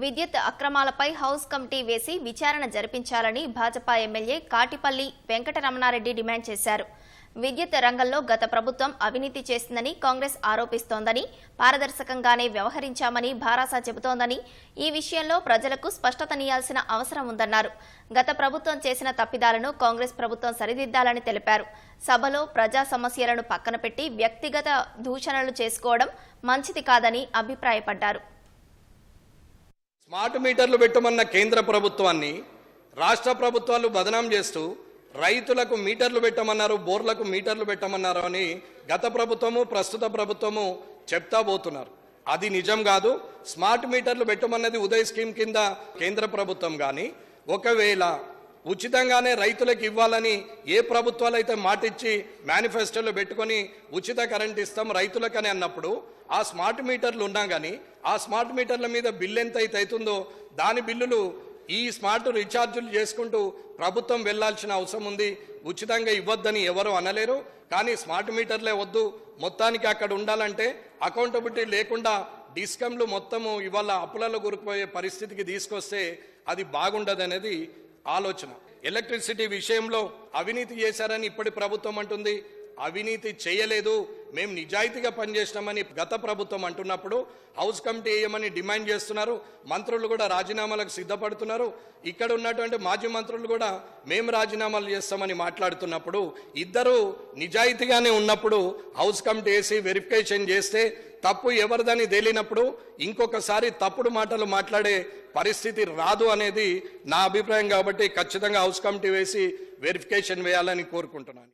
విద్యుత్ అక్రమాలపై house committee వేసి విచారణ జరిపించాలని భాజపా ఎమ్మెల్యే కాటిపల్లి వెంకటరమణారెడ్డి డిమాండ్ చేశారు. విద్యుత్ రంగంలో గత ప్రభుత్వం అవినీతి చేసిందని కాంగ్రెస్ ఆరోపిస్తోందని పారదర్శకంగానే వ్యవహరించామని భారాసా చెబుతోందని ఈ విషయంలో ప్రజలకు స్పష్టతనీయాల్సిన అవసరం ఉందన్నారు. గత ప్రభుత్వం చేసిన తప్పిదాలను కాంగ్రెస్ ప్రభుత్వం సరిదిద్దాలని తెలిపారు. సభలో ప్రజా సమస్యలను పక్కన పెట్టి వ్యక్తిగత దూషణలు చేసుకోవడం మంచిది కాదని అభిప్రాయపడ్డారు. స్మార్ట్ మీటర్లు పెట్టమన్న కేంద్ర ప్రభుత్వాన్ని రాష్ట్ర ప్రభుత్వాలు బదనాం చేస్తూ రైతులకు మీటర్లు పెట్టమన్నారు బోర్లకు మీటర్లు పెట్టమన్నారు అని గత ప్రభుత్వము ప్రస్తుత ప్రభుత్వము చెప్తా పోతున్నారు. అది నిజం కాదు. స్మార్ట్ మీటర్లు పెట్టమన్నది ఉదయ్ స్కీమ్ కింద కేంద్ర ప్రభుత్వం కానీ ఒకవేళ ఉచితంగానే రైతులకు ఇవ్వాలని ఏ ప్రభుత్వాలు అయితే మాటిచ్చి మేనిఫెస్టోలో పెట్టుకొని ఉచిత కరెంట్ ఇస్తాం రైతులకని అన్నప్పుడు ఆ స్మార్ట్ మీటర్లు ఉన్నా కానీ ఆ స్మార్ట్ మీటర్ల మీద బిల్లు ఎంత అయితే అవుతుందో దాని బిల్లులు ఈ స్మార్ట్ రీఛార్జులు చేసుకుంటూ ప్రభుత్వం వెళ్ళాల్సిన అవసరం ఉంది. ఉచితంగా ఇవ్వద్దని ఎవరు అనలేరు. కానీ స్మార్ట్ మీటర్లే వద్దు. మొత్తానికి అక్కడ ఉండాలంటే అకౌంటబిలిటీ లేకుండా డిస్కమ్లు మొత్తము ఇవాళ అప్పులలో కూరుకుపోయే పరిస్థితికి తీసుకొస్తే అది బాగుండదనేది ఆలోచన. ఎలక్ట్రిసిటీ విషయంలో అవినీతి చేశారని ఇప్పటి ప్రభుత్వం అంటుంది. అవినీతి చేయలేదు. మేము నిజాయితీగా పనిచేసినామని గత ప్రభుత్వం అంటున్నప్పుడు హౌస్ కమిటీ వేయమని డిమాండ్ చేస్తున్నారు. మంత్రులు కూడా రాజీనామాలకు సిద్ధపడుతున్నారు. ఇక్కడ ఉన్నటువంటి మాజీ మంత్రులు కూడా మేము రాజీనామాలు చేస్తామని మాట్లాడుతున్నప్పుడు ఇద్దరు నిజాయితీగానే ఉన్నప్పుడు హౌస్ కమిటీ వేసి వెరిఫికేషన్ చేస్తే తప్పు ఎవరిదని తేలినప్పుడు ఇంకొకసారి తప్పుడు మాటలు మాట్లాడే పరిస్థితి రాదు అనేది నా అభిప్రాయం కాబట్టి ఖచ్చితంగా హౌస్ కమిటీ వేసి వెరిఫికేషన్ వేయాలని కోరుకుంటున్నాను.